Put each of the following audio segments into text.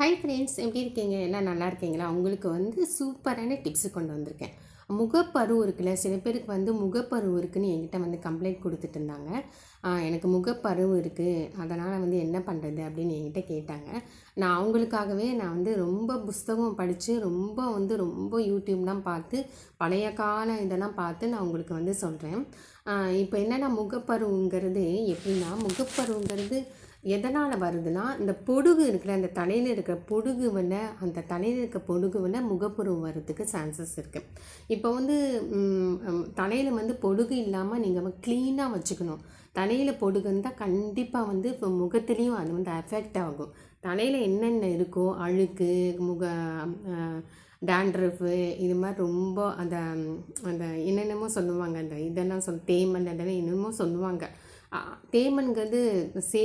Hi friends எப்படி இருக்கீங்க? எல்லாம் நல்லா இருக்கீங்களா? உங்களுக்கு வந்து சூப்பரான டிப்ஸு கொண்டு வந்திருக்கேன். முகப்பரு இருக்குல்ல சில பேருக்கு வந்து முகப்பரு இருக்குன்னு என்கிட்ட வந்து கம்ப்ளைண்ட் கொடுத்துட்டு இருந்தாங்க. எனக்கு முகப்பருவம் இருக்குது அதனால் வந்து என்ன பண்ணுறது அப்படின்னு என்கிட்ட கேட்டாங்க. நான் அவங்களுக்காகவே நான் வந்து ரொம்ப புஸ்தகம் படித்து ரொம்ப வந்து ரொம்ப யூடியூப்லாம் பார்த்து பழைய கால இதெல்லாம் பார்த்து நான் உங்களுக்கு வந்து சொல்கிறேன் இப்போ என்னென்னா முகப்பருவுங்கிறது எப்படின்னா முகப்பருவுங்கிறது எதனால் வருதுன்னா இந்த பொடுகு இருக்கிற அந்த தலையில் இருக்கிற பொடுகு அந்த தலையில் இருக்க பொடுகு வந்து வர்றதுக்கு சான்சஸ் இருக்குது இப்போ வந்து தலையில் வந்து பொடுகு இல்லாமல் நீங்கள் க்ளீனாக வச்சுக்கணும். தலையில் பொடுகு இருந்தால் கண்டிப்பாக வந்து இப்போ முகத்துலேயும் அது வந்து அஃபெக்ட் ஆகும். தலையில் என்னென்ன இருக்கோ அழுக்கு முக டேண்ட்ரஃபு இது மாதிரி ரொம்ப அந்த அந்த என்னென்னமோ சொல்லுவாங்க அந்த இதெல்லாம் சொல் தேமல் அதெல்லாம் என்னென்னமோ சொல்லுவாங்க. தேமன்கிறது சே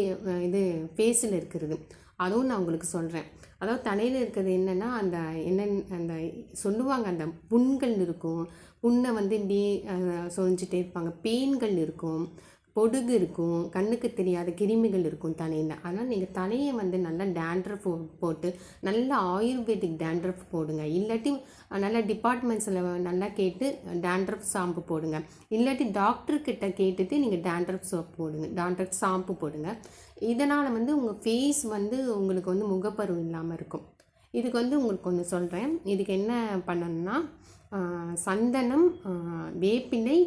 இது ஃபேஸில் இருக்கிறது. அதுவும் நான் உங்களுக்கு சொல்கிறேன் அதாவது தலையில் இருக்கிறது என்னென்னா அந்த என்ன அந்த சொல்லுவாங்க அந்த புண்கள் இருக்கும். புண்ணை வந்து இப்படி சொரிஞ்சிட்டே இருப்பாங்க. பேன்கள் இருக்கும். பொடுகு இருக்கும் கண்ணுக்கு தெரியாத கிருமிகள் இருக்கும் தலையில். அதனால் நீங்கள் தலையை வந்து நல்லா டேண்ட்ரஃப் போட்டு நல்ல ஆயுர்வேதிக் டேண்ட்ரஃப் போடுங்க. இல்லாட்டி நல்ல டிபார்ட்மெண்ட்ஸில் நல்லா கேட்டு டேண்ட்ரஃப் ஷாம்பு போடுங்க. இல்லாட்டி டாக்டர்கிட்ட கேட்டுட்டு நீங்கள் டேண்ட்ரஃப் சோப் போடுங்க. டேண்ட்ரஃப் ஷாம்பு போடுங்க. இதனால் வந்து உங்கள் ஃபேஸ் வந்து உங்களுக்கு வந்து முகப்பருவம் இல்லாமல் இருக்கும். இதுக்கு வந்து உங்களுக்கு ஒன்று சொல்கிறேன் இதுக்கு என்ன பண்ணணும்னா சந்தனம் வேப்பிலை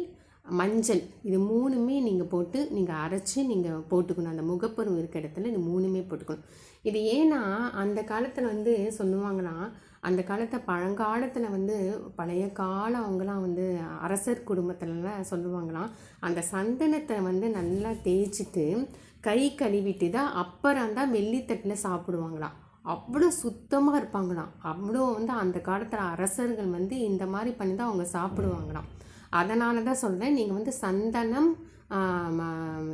மஞ்சள். இது மூணுமே நீங்கள் போட்டு நீங்கள் அரைச்சி நீங்கள் போட்டுக்கணும். அந்த முகப்பருவம் இருக்க இடத்துல இது மூணுமே போட்டுக்கணும். இது ஏன்னா அந்த காலத்தில் வந்து சொல்லுவாங்களாம் அந்த காலத்தை பழங்காலத்தில் வந்து பழைய காலம் அவங்களாம் வந்து அரசர் குடும்பத்துலலாம் சொல்லுவாங்களாம் அந்த சந்தனத்தை வந்து நல்லா தேய்ச்சிட்டு கை கழுவிட்டு தான் அப்புறம் தான் வெள்ளித்தட்டில் சாப்பிடுவாங்களாம் அவ்வளோ சுத்தமாக இருப்பாங்களாம். அவ்வளோ வந்து அந்த காலத்தில் அரசர்கள் வந்து இந்த மாதிரி பண்ணி தான் அவங்க சாப்பிடுவாங்களாம். அதனால தான் சொல்கிறேன் நீங்கள் வந்து சந்தனம் ம-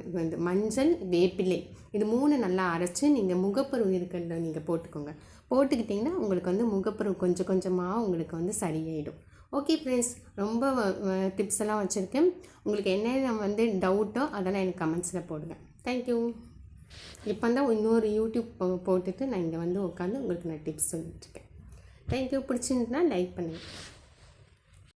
இது வந்து மஞ்சள் வேப்பிலை இது மூணு நல்லா அரைச்சி நீங்கள் முகப்பருவு இருக்கிறத நீங்கள் போட்டுக்கோங்க. போட்டுக்கிட்டிங்கன்னா உங்களுக்கு வந்து முகப்பருவு கொஞ்சம் கொஞ்சமாக உங்களுக்கு வந்து சரியாயிடும். ஓகே ஃப்ரெண்ட்ஸ் ரொம்ப டிப்ஸ் எல்லாம் வச்சுருக்கேன். உங்களுக்கு என்னென்ன வந்து டவுட்டோ அதெல்லாம் எனக்கு கமெண்ட்ஸில் போடுங்க. தேங்க்யூ இப்போ தான் இன்னொரு யூடியூப் போட்டுட்டு நான் இங்கே வந்து உட்காந்து உங்களுக்கு நான் டிப்ஸ் சொல்லிட்டுருக்கேன் தேங்க்யூ பிடிச்சிருந்துன்னா லைக் பண்ணுங்கள்